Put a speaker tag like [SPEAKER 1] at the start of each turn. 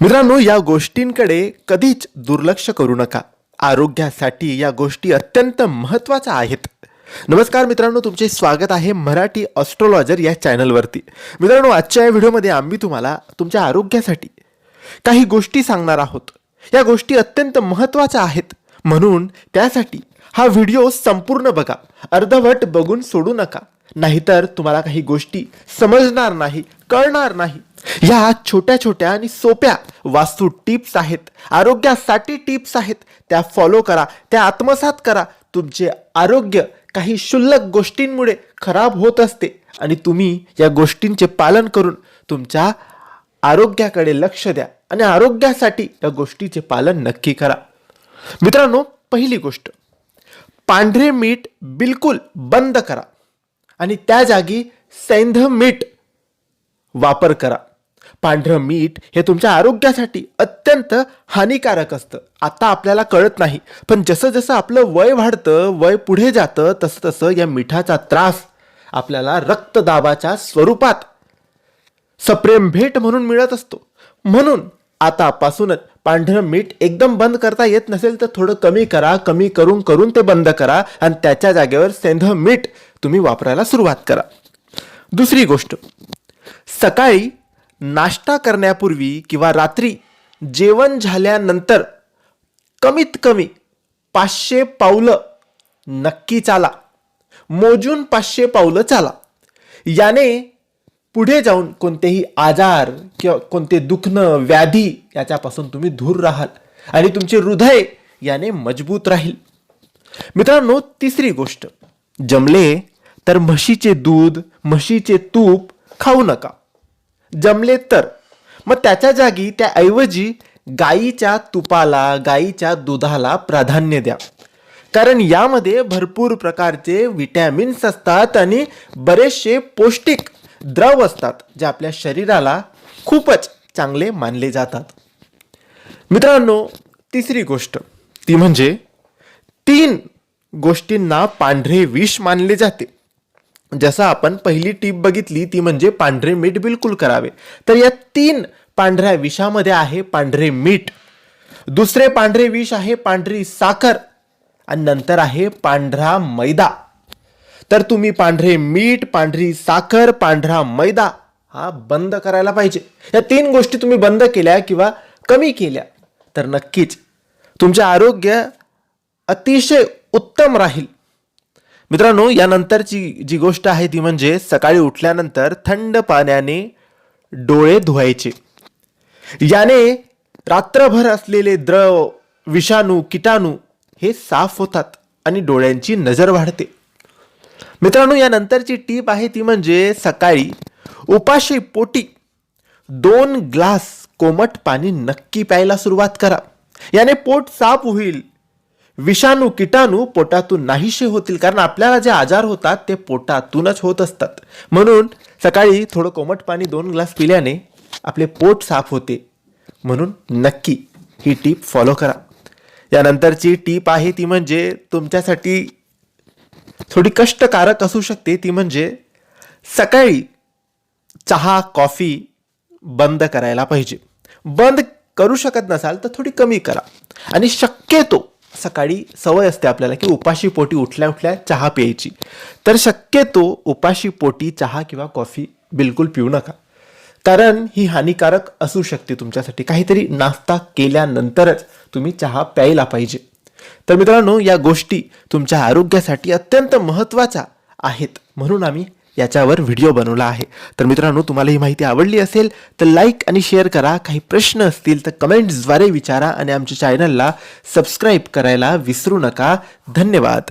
[SPEAKER 1] मित्रांनो या गोष्टींकडे कधीच दुर्लक्ष करू नका. आरोग्यासाठी या गोष्टी अत्यंत महत्त्वाच्या आहेत. नमस्कार मित्रांनो तुमचे स्वागत आहे मराठी ऑस्ट्रोलॉजर या चॅनलवरती मित्रांनो आजच्या या व्हिडिओमध्ये आम्ही तुम्हाला तुमच्या आरोग्यासाठी काही गोष्टी सांगणार आहोत. या गोष्टी अत्यंत महत्त्वाच्या आहेत. म्हणून त्यासाठी हा व्हिडिओ संपूर्ण बघा. अर्धवट बघून सोडू नका. नाहीतर तुम्हाला काही गोष्टी समजणार नाही कळणार नाही. या छोट्या छोट्या आणि सोप्या वास्तू टिप्स आहेत आरोग्यासाठी टिप्स आहेत त्या फॉलो करा त्या आत्मसात करा. तुमचे आरोग्य काही क्षुल्लक गोष्टींमुळे खराब होत असते आणि तुम्ही या गोष्टींचे पालन करून तुमच्या आरोग्याकडे लक्ष द्या आणि आरोग्यासाठी या गोष्टीचे पालन नक्की करा. मित्रांनो पहिली गोष्ट पांढरे मीठ बिलकुल बंद करा आणि त्या जागी सैंध मीठ वापर करा. पांढरं मीठ हे तुमच्या आरोग्यासाठी अत्यंत हानिकारक असतं. आता आपल्याला कळत नाही पण जसं जसं आपलं वय वाढतं वय पुढे जातं तसं तसं या मिठाचा त्रास आपल्याला रक्तदाबाच्या स्वरूपात सप्रेम भेट म्हणून मिळत असतो. म्हणून आतापासूनच पांढरं मीठ एकदम बंद करता येत नसेल तर थोडं कमी करा कमी करून करून ते बंद करा आणि त्याच्या जागेवर सेंध मीठ तुम्ही वापरायला सुरुवात करा. दुसरी गोष्ट सकाळी नाश्ता करण्यापूर्वी किंवा रात्री जेवण झाल्यानंतर कमीत कमी पाचशे पावलं नक्की चाला. मोजून पाचशे पावलं चाला. याने पुढे जाऊन कोणतेही आजार किंवा कोणते दुखणं व्याधी याच्यापासून तुम्ही दूर राहाल आणि तुमचे हृदय याने मजबूत राहील. मित्रांनो तिसरी गोष्ट. जमले तर म्हशीचे दूध म्हशीचे तूप खाऊ नका. जमले तर. मग त्याच्या जागी त्याऐवजी गाईच्या तुपाला गाईच्या दुधाला प्राधान्य द्या. कारण यामध्ये भरपूर प्रकारचे विटॅमिन्स असतात आणि बरेचसे पौष्टिक द्रव असतात जे आपल्या शरीराला खूपच चांगले मानले जातात. मित्रांनो तिसरी गोष्ट ती म्हणजे तीन गोष्टींना पांढरे विष मानले जाते. जसं आपण पहिली टीप बघितली ती म्हणजे पांढरे मीठ बिलकुल करावे. तर या तीन पांढऱ्या विषामध्ये आहे पांढरे मीठ. दुसरे पांढरे विष आहे पांढरी साखर. आणि नंतर आहे पांढरा मैदा. तर तुम्ही पांढरे मीठ पांढरी साखर पांढरा मैदा हा बंद करायला पाहिजे. या तीन गोष्टी तुम्ही बंद केल्या किंवा कमी केल्या तर नक्कीच तुमचे आरोग्य अतिशय उत्तम राहील. मित्रांनो यानंतरची जी गोष्ट आहे ती म्हणजे सकाळी उठल्यानंतर थंड पाण्याने डोळे धुवायचे. याने रात्रभर असलेले द्रव विषाणू किटाणू हे साफ होतात आणि डोळ्यांची नजर वाढते. मित्रांनो यानंतरची टीप आहे ती म्हणजे सकाळी उपाशी पोटी दोन ग्लास कोमट पाणी नक्की प्यायला सुरुवात करा. याने पोट साफ होईल विषाणू किटाणू पोटातून नाहीसे होतील. कारण आपल्याला जे आजार होतात ते पोटातूनच होत असतात. म्हणून सकाळी थोडं कोमट पाणी दोन ग्लास पिल्याने आपले पोट साफ होते. म्हणून नक्की ही टीप फॉलो करा. यानंतरची टीप आहे ती म्हणजे तुमच्यासाठी थोडी कष्टकारक असू शकते. ती म्हणजे सकाळी चहा कॉफी बंद करायला पाहिजे. बंद करू शकत नसाल तर थोडी कमी करा. आणि शक्यतो सकाळी सवय असते आपल्याला की उपाशी पोटी उठल्या उठल्या चहा प्यायची. तर शक्यतो उपाशी पोटी चहा किंवा कॉफी बिलकुल पिऊ नका. कारण ही हानिकारक असू शकते तुमच्यासाठी. काहीतरी नाश्ता केल्यानंतरच तुम्ही चहा प्यायला पाहिजे. तर मित्रांनो या गोष्टी तुमच्या आरोग्यासाठी अत्यंत महत्त्वाच्या आहेत. म्हणून आम्ही याच्यावर व्हिडिओ बनवला आहे. तर मित्रांनो तुम्हाला ही माहिती आवडली असेल तर लाईक आणि शेअर करा. काही प्रश्न असतील तर कमेंट्सद्वारे विचारा आणि आमच्या चॅनलला सबस्क्राईब करायला विसरू नका. धन्यवाद.